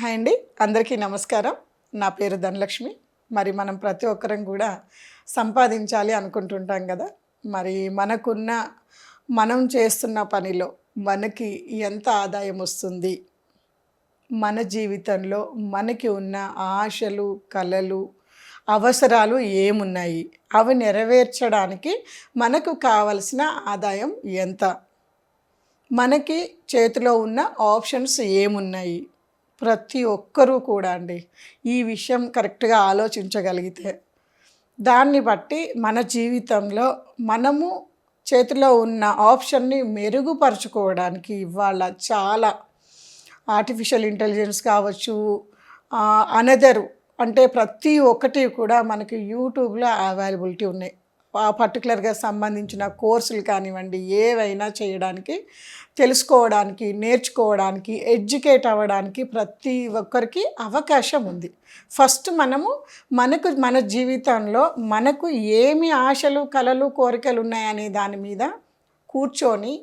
Hi అండి. అందరికీ నమస్కారం. నా పేరు ధనలక్ష్మి. మరి మనం ప్రతి ఒక్కరం కూడా సంపాదించాలి అనుకుంటుంటాం కదా. మరి మనకున్న మనం చేస్తున్న పనిలో మనకి ఎంత ఆదాయం వస్తుంది? మన జీవితంలో మనకి ఉన్న ఆశలు కలలు అవసరాలు ఏమున్నాయి? అవి నెరవేర్చడానికి మనకు కావలసిన ఆదాయం ఎంత? మనకి చేతిలో ఉన్న ఆప్షన్స్ ఏమున్నాయి? ప్రతి ఒక్కరూ కూడా అండి ఈ విషయం కరెక్ట్గా ఆలోచించగలిగితే. దాన్ని బట్టి మన జీవితంలో మనము చేతిలో ఉన్న ఆప్షన్ని మెరుగుపరుచుకోవడానికి ఇవాళ చాలా ఆర్టిఫిషియల్ ఇంటెలిజెన్స్ కావచ్చు అనదరు అంటే ప్రతి ఒక్కటి కూడా మనకి యూట్యూబ్లో అవైలబిలిటీ ఉన్నాయి. పర్టికులర్గా సంబంధించిన కోర్సులు కానివ్వండి ఏవైనా చేయడానికి తెలుసుకోవడానికి నేర్చుకోవడానికి ఎడ్యుకేట్ అవ్వడానికి ప్రతి ఒక్కరికి అవకాశం ఉంది. ఫస్ట్ మనము మనకు మన జీవితంలో మనకు ఏమి ఆశలు కలలు కోరికలు ఉన్నాయనే దాని మీద కూర్చొని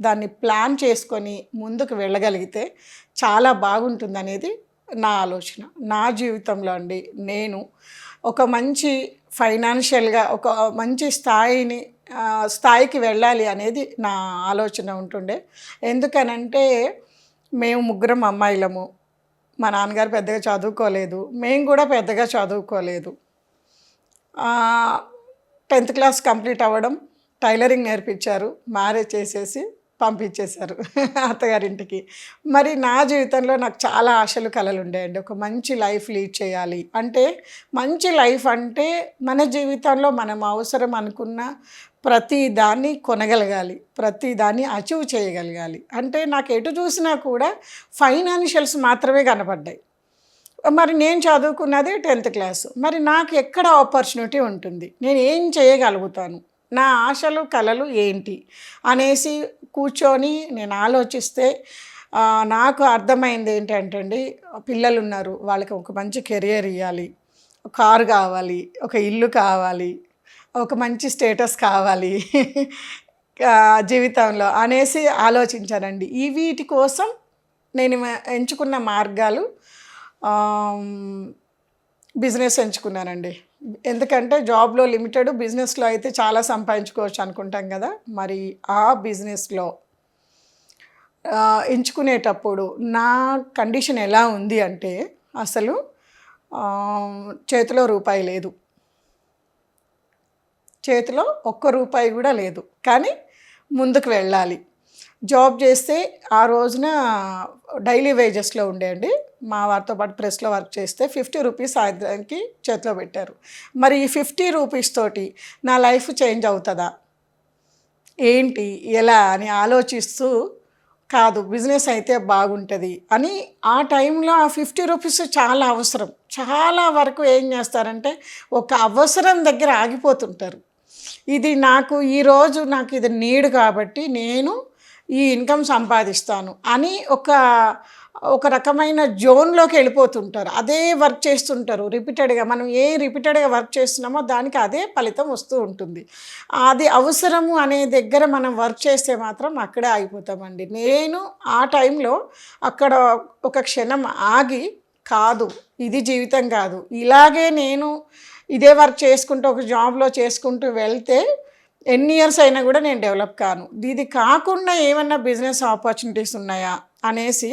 దాన్ని ప్లాన్ చేసుకొని ముందుకు వెళ్ళగలిగితే చాలా బాగుంటుంది అనేది నా ఆలోచన. నా జీవితంలో అండి నేను ఒక మంచి ఫైనాన్షియల్గా ఒక మంచి స్థాయిని స్థాయికి వెళ్ళాలి అనేది నా ఆలోచన ఉంటుండే. ఎందుకనంటే మేము ముగ్గురం అమ్మాయిలము. మా నాన్నగారు పెద్దగా చదువుకోలేదు. మేము కూడా పెద్దగా చదువుకోలేదు. టెన్త్ క్లాస్ కంప్లీట్ అవ్వడం టైలరింగ్ నేర్పించారు. మ్యారేజ్ చేసేసి పంపించేశారు అత్తగారింటికి. మరి నా జీవితంలో నాకు చాలా ఆశలు కలలు ఉండేయండి. ఒక మంచి లైఫ్ లీడ్ చేయాలి అంటే మంచి లైఫ్ అంటే మన జీవితంలో మనం అవసరం అనుకున్న ప్రతి దాన్ని కొనగలగాలి ప్రతి దాన్ని అచీవ్ చేయగలగాలి. అంటే నాకు ఎటు చూసినా కూడా ఫైనాన్షియల్స్ మాత్రమే కనపడ్డాయి. మరి నేను చదువుకున్నది టెన్త్ క్లాస్. మరి నాకు ఎక్కడ ఆపర్చునిటీ ఉంటుంది? నేను ఏం చేయగలుగుతాను? నా ఆశలు కలలు ఏంటి? అనేసి కూర్చొని నేను ఆలోచిస్తే నాకు అర్థమైంది ఏంటంటే అండి పిల్లలు ఉన్నారు వాళ్ళకి ఒక మంచి కెరియర్ ఇవ్వాలి కారు కావాలి ఒక ఇల్లు కావాలి ఒక మంచి స్టేటస్ కావాలి జీవితంలో అనేసి ఆలోచించానండి. ఈ వీటి కోసం నేను ఎంచుకున్న మార్గాలు బిజినెస్ ఎంచుకున్నానండి. ఎందుకంటే జాబ్లో లిమిటెడ్ బిజినెస్లో అయితే చాలా సంపాదించుకోవచ్చు అనుకుంటాం కదా. మరి ఆ బిజినెస్లో ఎంచుకునేటప్పుడు నా కండిషన్ ఎలా ఉంది అంటే అసలు చేతిలో రూపాయి లేదు. చేతిలో ఒక్క రూపాయి కూడా లేదు. కానీ ముందుకు వెళ్ళాలి. జాబ్ చేస్తే ఆ రోజున డైలీ వేజెస్లో ఉండేయండి మా వారితో పాటు ప్రెస్లో వర్క్ చేస్తే ఫిఫ్టీ రూపీస్ ఆయనకి చేతిలో పెట్టారు. మరి ఈ ఫిఫ్టీ రూపీస్ తోటి నా లైఫ్ చేంజ్ అవుతుందా? ఏంటి? ఎలా? అని ఆలోచిస్తూ కాదు బిజినెస్ అయితే బాగుంటుంది అని ఆ టైంలో ఆ ఫిఫ్టీ రూపీస్ చాలా అవసరం. చాలా వరకు ఏం చేస్తారంటే ఒక అవసరం దగ్గర ఆగిపోతుంటారు. ఇది నాకు ఈరోజు నాకు ఇది నీడు కాబట్టి నేను ఈ ఇన్కమ్ సంపాదిస్తాను అని ఒక ఒక రకమైన జోన్లోకి వెళ్ళిపోతుంటారు. అదే వర్క్ చేస్తుంటారు. రిపీటెడ్గా మనం ఏ రిపీటెడ్గా వర్క్ చేస్తున్నామో దానికి అదే ఫలితం వస్తూ ఉంటుంది. అది అవసరము అనే దగ్గర మనం వర్క్ చేస్తే మాత్రం అక్కడే ఆగిపోతామండి. నేను ఆ టైంలో అక్కడ ఒక క్షణం ఆగి కాదు ఇది జీవితం కాదు. ఇలాగే నేను ఇదే వర్క్ చేసుకుంటూ ఒక జాబ్లో చేసుకుంటూ వెళ్తే ఎన్ని ఇయర్స్ అయినా కూడా నేను డెవలప్ కాను. ఇది కాకుండా ఏమన్నా బిజినెస్ ఆపర్చునిటీస్ ఉన్నాయా అనేసి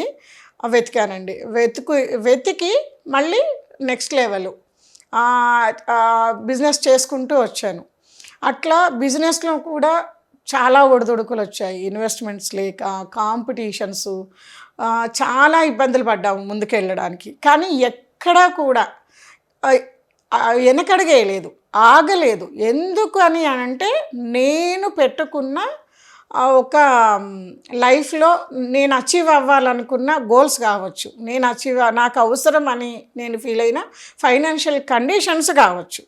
వెతికానండి. వెతుకు వెతికి మళ్ళీ నెక్స్ట్ లెవెల్ బిజినెస్ చేసుకుంటూ వచ్చాను. అట్లా బిజినెస్లో కూడా చాలా ఒడిదుడుకులు వచ్చాయి. ఇన్వెస్ట్మెంట్స్ లేక కాంపిటీషన్స్ చాలా ఇబ్బందులు పడ్డాము ముందుకెళ్ళడానికి. కానీ ఎక్కడా కూడా వెనకడగేయలేదు ఆగలేదు. ఎందుకు అని అంటే నేను పెట్టుకున్న ఒక లైఫ్లో నేను అచీవ్ అవ్వాలనుకున్న గోల్స్ కావచ్చు. నేను అచీవ్ నాకు అవసరం అని నేను ఫీల్ అయిన ఫైనాన్షియల్ కండిషన్స్ కావచ్చు.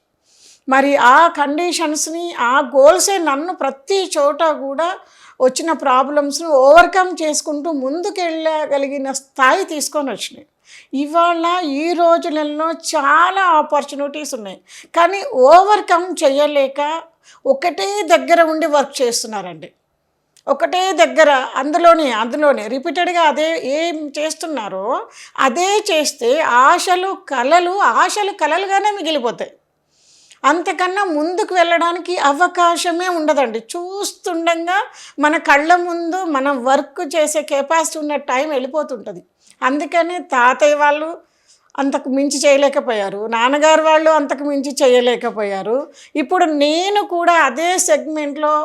మరి ఆ కండిషన్స్ని ఆ గోల్సే నన్ను ప్రతి చోట కూడా వచ్చిన ప్రాబ్లమ్స్ని ఓవర్కమ్ చేసుకుంటూ ముందుకు వెళ్ళగలిగిన స్థాయి తీసుకొని వచ్చినాయి. ఇవాళ ఈ రోజులలో చాలా ఆపర్చునిటీస్ ఉన్నాయి. కానీ ఓవర్కమ్ చేయలేక ఒకటే దగ్గర ఉండి వర్క్ చేస్తున్నారండి. ఒకటే దగ్గర అందులోనే అందులోనే రిపీటెడ్గా అదే ఏం చేస్తున్నారో అదే చేస్తే ఆశలు కలలు ఆశలు కలలుగానే మిగిలిపోతాయి. అంతకన్నా ముందుకు వెళ్ళడానికి అవకాశమే ఉండదండి. చూస్తుండగా మన కళ్ళ ముందు మనం వర్క్ చేసే కెపాసిటీ ఉన్న టైం వెళ్ళిపోతుంటుంది. అందుకని తాతయ్య వాళ్ళు అంతకు మించి చేయలేకపోయారు. నాన్నగారు వాళ్ళు అంతకు మించి చేయలేకపోయారు. ఇప్పుడు నేను కూడా అదే సెగ్మెంట్లో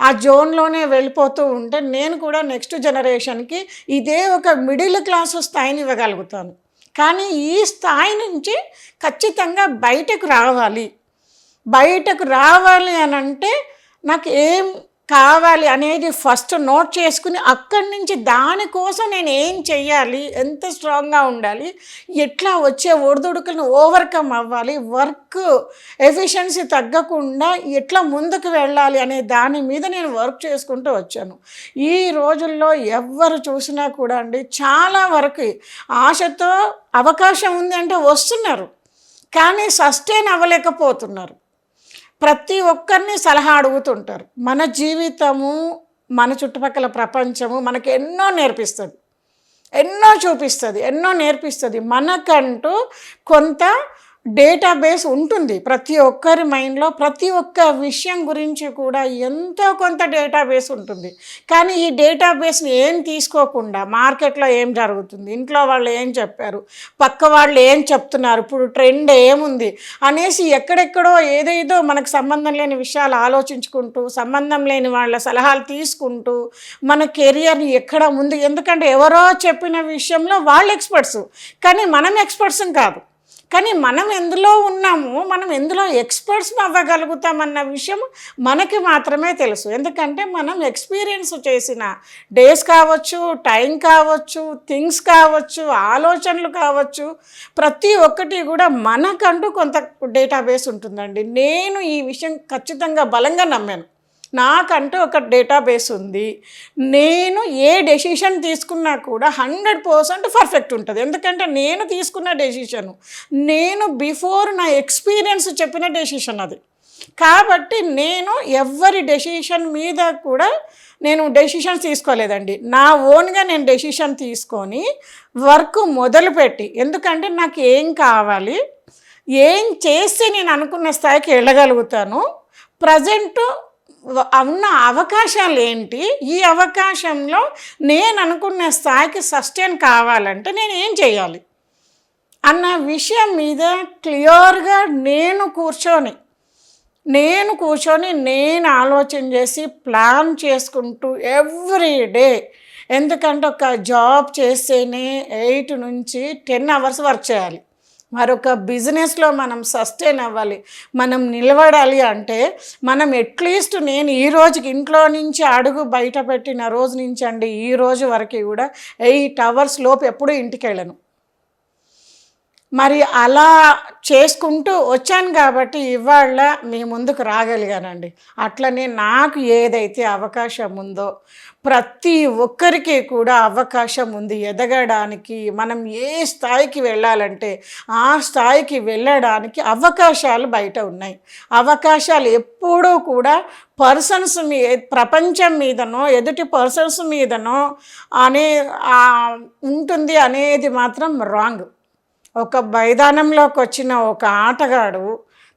ఆ జోన్లోనే వెళ్ళిపోతూ ఉంటే నేను కూడా నెక్స్ట్ జనరేషన్కి ఇదే ఒక మిడిల్ క్లాస్ స్థాయిని ఇవ్వగలుగుతాను. కానీ ఈ స్థాయి నుంచి ఖచ్చితంగా బయటకు రావాలి. బయటకు రావాలి అని అంటే నాకు ఏం కావాలి అనేది ఫస్ట్ నోట్ చేసుకుని అక్కడి నుంచి దానికోసం నేను ఏం చెయ్యాలి? ఎంత స్ట్రాంగ్గా ఉండాలి? ఎట్లా వచ్చే ఒడిదుడుకులను ఓవర్కమ్ అవ్వాలి? వర్క్ ఎఫిషియన్సీ తగ్గకుండా ఎట్లా ముందుకు వెళ్ళాలి అనే దాని మీద నేను వర్క్ చేసుకుంటూ వచ్చాను. ఈ రోజుల్లో ఎవరు చూసినా కూడా అండి చాలా వరకు ఆశతో అవకాశం ఉంది అంటే వస్తున్నారు. కానీ సస్టైన్ అవ్వలేకపోతున్నారు. ప్రతి ఒక్కరిని సలహా అడుగుతుంటారు. మన జీవితము మన చుట్టుపక్కల ప్రపంచము మనకి ఎన్నో నేర్పిస్తుంది. ఎన్నో చూపిస్తుంది ఎన్నో నేర్పిస్తుంది. మనకంటూ కొంత డేటాబేస్ ఉంటుంది. ప్రతి ఒక్కరి మైండ్లో ప్రతి ఒక్క విషయం గురించి కూడా ఎంతో కొంత డేటాబేస్ ఉంటుంది. కానీ ఈ డేటాబేస్ని ఏం తీసుకోకుండా మార్కెట్లో ఏం జరుగుతుంది? ఇంట్లో వాళ్ళు ఏం చెప్పారు? పక్క వాళ్ళు ఏం చెప్తున్నారు? ఇప్పుడు ట్రెండ్ ఏముంది? అనేసి ఎక్కడెక్కడో ఏదేదో మనకు సంబంధం లేని విషయాలు ఆలోచించుకుంటూ సంబంధం లేని వాళ్ళ సలహాలు తీసుకుంటూ మన కెరియర్ని ఎక్కడ ముందు ఎందుకంటే ఎవరో చెప్పిన విషయంలో వాళ్ళు ఎక్స్పర్ట్స్. కానీ మనం ఎక్స్పర్ట్స్ కాదు. కానీ మనం ఎందులో ఉన్నాము మనం ఎందులో ఎక్స్పర్ట్స్ అవ్వగలుగుతామన్న విషయం మనకి మాత్రమే తెలుసు. ఎందుకంటే మనం ఎక్స్పీరియన్స్ చేసిన డేస్ కావచ్చు టైం కావచ్చు థింగ్స్ కావచ్చు ఆలోచనలు కావచ్చు ప్రతి ఒక్కటి కూడా మనకంటూ కొంత డేటాబేస్ ఉంటుందండి. నేను ఈ విషయం ఖచ్చితంగా బలంగా నమ్మాను. నాకంటూ ఒక డేటాబేస్ ఉంది. నేను ఏ డెసిషన్ తీసుకున్నా కూడా హండ్రెడ్ పర్సెంట్ పర్ఫెక్ట్ ఉంటుంది. ఎందుకంటే నేను తీసుకున్న డెసిషను నేను బిఫోర్ నా ఎక్స్పీరియన్స్ చెప్పిన డెసిషన్ అది. కాబట్టి నేను ఎవరి డెసిషన్ మీద కూడా నేను డెసిషన్స్ తీసుకోలేదండి. నా ఓన్గా నేను డెసిషన్ తీసుకొని వర్క్ మొదలుపెట్టి ఎందుకంటే నాకు ఏం కావాలి ఏం చేస్తే నేను అనుకున్న స్థాయికి వెళ్ళగలుగుతాను ప్రజెంటు ఉన్న అవకాశాలు ఏంటి ఈ అవకాశంలో నేను అనుకున్న స్థాయికి సస్టైన్ కావాలంటే నేను ఏం చేయాలి? అన్న విషయం మీద క్లియర్గా నేను కూర్చొని నేను కూర్చొని నేను ఆలోచన చేసి ప్లాన్ చేసుకుంటూ ఎవ్రీ డే ఎందుకంటే ఒక జాబ్ చేస్తేనే ఎయిట్ నుంచి టెన్ అవర్స్ వర్క్ చేయాలి. మరొక బిజినెస్లో మనం సస్టైన్ అవ్వాలి మనం నిలబడాలి అంటే మనం అట్లీస్ట్ నేను ఈ రోజుకి ఇంట్లో నుంచి అడుగు బయట పెట్టిన రోజు నుంచి అండి ఈ రోజు వరకు కూడా ఎయిట్ అవర్స్ లోపు ఎప్పుడూ ఇంటికి వెళ్ళను. మరి అలా చేసుకుంటూ వచ్చాను కాబట్టి ఇవాళ మీ ముందుకు రాగలిగానండి. అట్లనే నాకు ఏదైతే అవకాశం ఉందో ప్రతి ఒక్కరికి కూడా అవకాశం ఉంది. ఎదగడానికి మనం ఏ స్థాయికి వెళ్ళాలంటే ఆ స్థాయికి వెళ్ళడానికి అవకాశాలు బయట ఉన్నాయి. అవకాశాలు ఎప్పుడూ కూడా పర్సన్స్ మీ ప్రపంచం మీదనో ఎదుటి పర్సన్స్ మీదనో అనే ఉంటుంది అనేది మాత్రం రాంగ్. ఒక మైదానంలోకి వచ్చిన ఒక ఆటగాడు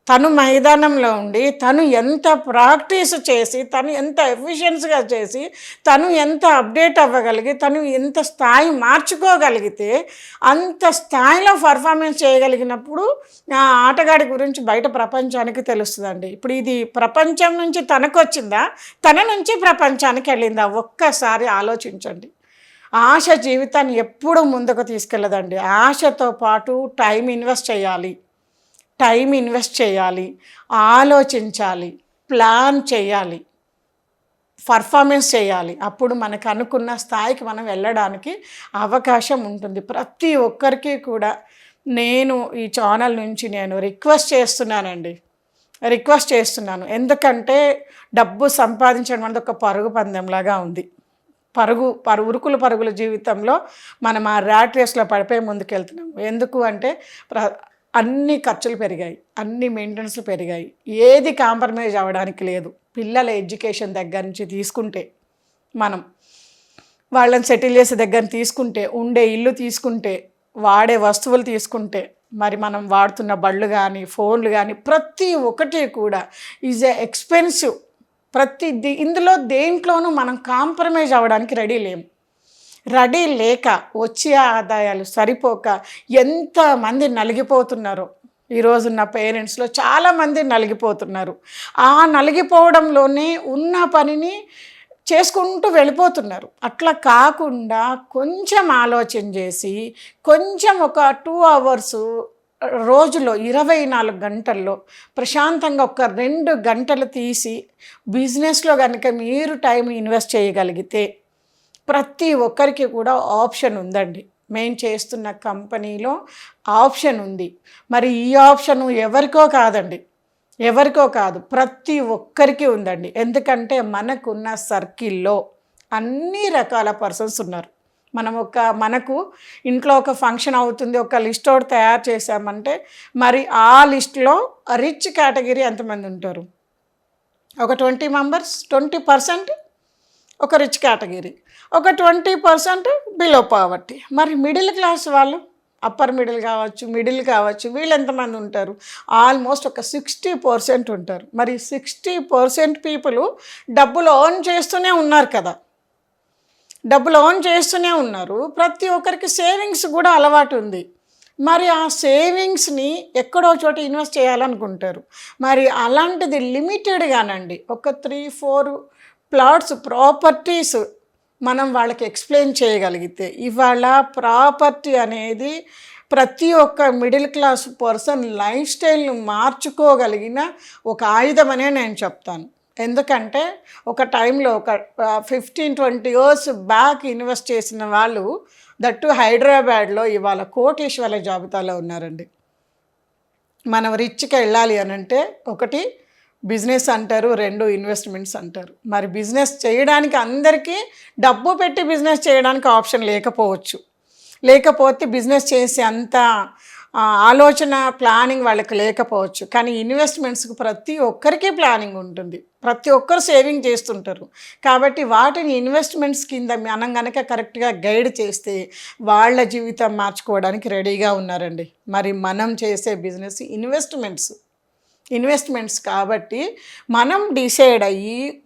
తను మైదానంలో ఉండి తను ఎంత ప్రాక్టీస్ చేసి తను ఎంత ఎఫిషియన్స్గా చేసి తను ఎంత అప్డేట్ అవ్వగలిగి తను ఎంత స్థాయి మార్చుకోగలిగితే అంత స్థాయిలో పర్ఫార్మెన్స్ చేయగలిగినప్పుడు ఆ ఆటగాడి గురించి బయట ప్రపంచానికి తెలుస్తుందండి. ఇప్పుడు ఇది ప్రపంచం నుంచి తనకు వచ్చిందా తన నుంచి ప్రపంచానికి వెళ్ళిందా? ఒక్కసారి ఆలోచించండి. ఆశ జీవితాన్ని ఎప్పుడూ ముందుకు తీసుకెళ్ళదండి. ఆశతో పాటు టైం ఇన్వెస్ట్ చేయాలి. టైం ఇన్వెస్ట్ చేయాలి. ఆలోచించాలి. ప్లాన్ చేయాలి. పర్ఫార్మెన్స్ చేయాలి. అప్పుడు మనకు అనుకున్న స్థాయికి మనం వెళ్ళడానికి అవకాశం ఉంటుంది. ప్రతి ఒక్కరికి కూడా నేను ఈ ఛానల్ నుంచి నేను రిక్వెస్ట్ చేస్తున్నానండి. రిక్వెస్ట్ చేస్తున్నాను. ఎందుకంటే డబ్బు సంపాదించడం అనేది ఒక పరుగు పందెంలాగా ఉంది. పరుగు పరు ఉరుకుల పరుగుల జీవితంలో మనం ఆ ర్యాట్ రేస్లో పడిపోయి ముందుకెళ్తున్నాం ఎందుకు అంటే ప్ర అన్ని ఖర్చులు పెరిగాయి. అన్ని మెయింటెనెన్స్లు పెరిగాయి. ఏది కాంప్రమైజ్ అవ్వడానికి లేదు. పిల్లల ఎడ్యుకేషన్ దగ్గర నుంచి తీసుకుంటే మనం వాళ్ళని సెటిల్ చేసే దగ్గర తీసుకుంటే ఉండే ఇల్లు తీసుకుంటే వాడే వస్తువులు తీసుకుంటే మరి మనం వాడుతున్న బళ్ళు కానీ ఫోన్లు కానీ ప్రతి ఒక్కటి కూడా ఈజ్ ఎ ఎక్స్పెన్సివ్ ప్రతి ఇందులో దేంట్లోనూ మనం కాంప్రమైజ్ అవ్వడానికి రెడీ లేము. రెడీ లేక వచ్చే ఆదాయాలు సరిపోక ఎంతమంది నలిగిపోతున్నారో. ఈరోజున్న పేరెంట్స్లో చాలామంది నలిగిపోతున్నారు. ఆ నలిగిపోవడంలోనే ఉన్న పనిని చేసుకుంటూ వెళ్ళిపోతున్నారు. అట్లా కాకుండా కొంచెం ఆలోచన చేసి కొంచెం ఒక టూ అవర్స్ రోజులో ఇరవై నాలుగు గంటల్లో ప్రశాంతంగా ఒక రెండు గంటలు తీసి బిజినెస్లో కనుక మీరు టైం ఇన్వెస్ట్ చేయగలిగితే ప్రతి ఒక్కరికి కూడా ఆప్షన్ ఉందండి. మేము చేస్తున్న కంపెనీలో ఆప్షన్ ఉంది. మరి ఈ ఆప్షన్ ఎవరికో కాదండి. ఎవరికో కాదు ప్రతి ఒక్కరికి ఉందండి. ఎందుకంటే మనకున్న సర్కిల్లో అన్ని రకాల పర్సన్స్ ఉన్నారు. మనం ఒక మనకు ఇంట్లో ఒక ఫంక్షన్ అవుతుంది ఒక లిస్ట్ ఒకటి తయారు చేశామంటే మరి ఆ లిస్ట్లో రిచ్ కేటగిరీ ఎంతమంది ఉంటారు? ఒక ట్వంటీ మెంబర్స్ ట్వంటీ పర్సెంట్ ఒక రిచ్ కేటగిరీ ఒక ట్వంటీ పర్సెంట్ బిలో పావర్టీ. మరి మిడిల్ క్లాస్ వాళ్ళు అప్పర్ మిడిల్ కావచ్చు మిడిల్ కావచ్చు వీళ్ళు ఎంతమంది ఉంటారు? ఆల్మోస్ట్ ఒక సిక్స్టీ పర్సెంట్ ఉంటారు. మరి సిక్స్టీ పర్సెంట్ పీపుల్ డబ్బులు ఓన్ చేస్తూనే ఉన్నారు కదా. డబ్బులు ఓన్ చేస్తూనే ఉన్నారు. ప్రతి ఒక్కరికి సేవింగ్స్ కూడా అలవాటు ఉంది. మరి ఆ సేవింగ్స్ని ఎక్కడో చోట ఇన్వెస్ట్ చేయాలనుకుంటారు. మరి అలాంటిది లిమిటెడ్గానండి ఒక త్రీ ఫోర్ ప్లాట్స్ ప్రాపర్టీస్ మనం వాళ్ళకి ఎక్స్ప్లెయిన్ చేయగలిగితే ఇవాళ ప్రాపర్టీ అనేది ప్రతి ఒక్క మిడిల్ క్లాస్ పర్సన్ లైఫ్ స్టైల్ను మార్చుకోగలిగిన ఒక ఆయుధం అనే నేను చెప్తాను. ఎందుకంటే ఒక టైంలో ఒక fifteen twenty years back invest చేసిన వాళ్ళు దట్టు హైదరాబాద్లో ఇవాళ కోటేశ్వర జాబితాలో ఉన్నారండి. మనం రిచ్కి వెళ్ళాలి అని అంటే ఒకటి బిజినెస్ అంటారు రెండు ఇన్వెస్ట్మెంట్స్ అంటారు. మరి బిజినెస్ చేయడానికి అందరికీ డబ్బు పెట్టి బిజినెస్ చేయడానికి ఆప్షన్ లేకపోవచ్చు. లేకపోతే బిజినెస్ చేసే అంత ఆలోచన ప్లానింగ్ వాళ్ళకి లేకపోవచ్చు. కానీ ఇన్వెస్ట్మెంట్స్కి ప్రతి ఒక్కరికి ప్లానింగ్ ఉంటుంది. ప్రతి ఒక్కరు సేవింగ్ చేస్తుంటారు. కాబట్టి వాటిని ఇన్వెస్ట్మెంట్స్ కింద మనం కనుక కరెక్ట్గా గైడ్ చేస్తే వాళ్ళ జీవితం మార్చుకోవడానికి రెడీగా ఉన్నారండి. మరి మనం చేసే బిజినెస్ ఇన్వెస్ట్మెంట్స్. ఇన్వెస్ట్మెంట్స్ కాబట్టి మనం డిసైడ్ అయ్యి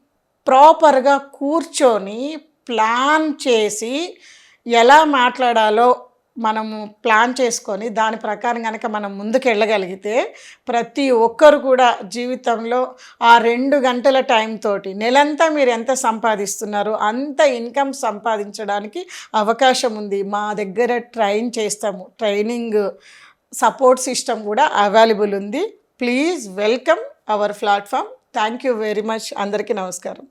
ప్రాపర్గా కూర్చొని ప్లాన్ చేసి ఎలా మాట్లాడాలో మనము ప్లాన్ చేసుకొని దాని ప్రకారం కనుక మనం ముందుకు వెళ్ళగలిగితే ప్రతి ఒక్కరు కూడా జీవితంలో ఆ రెండు గంటల టైం తోటి నెలంతా మీరు ఎంత సంపాదిస్తున్నారో అంత ఇన్కమ్ సంపాదించడానికి అవకాశం ఉంది. మా దగ్గర ట్రైన్ చేస్తాము. ట్రైనింగ్ సపోర్ట్ సిస్టమ్ కూడా అవైలబుల్ ఉంది. Please welcome our platform. Thank you very much. అందరికీ నమస్కారం.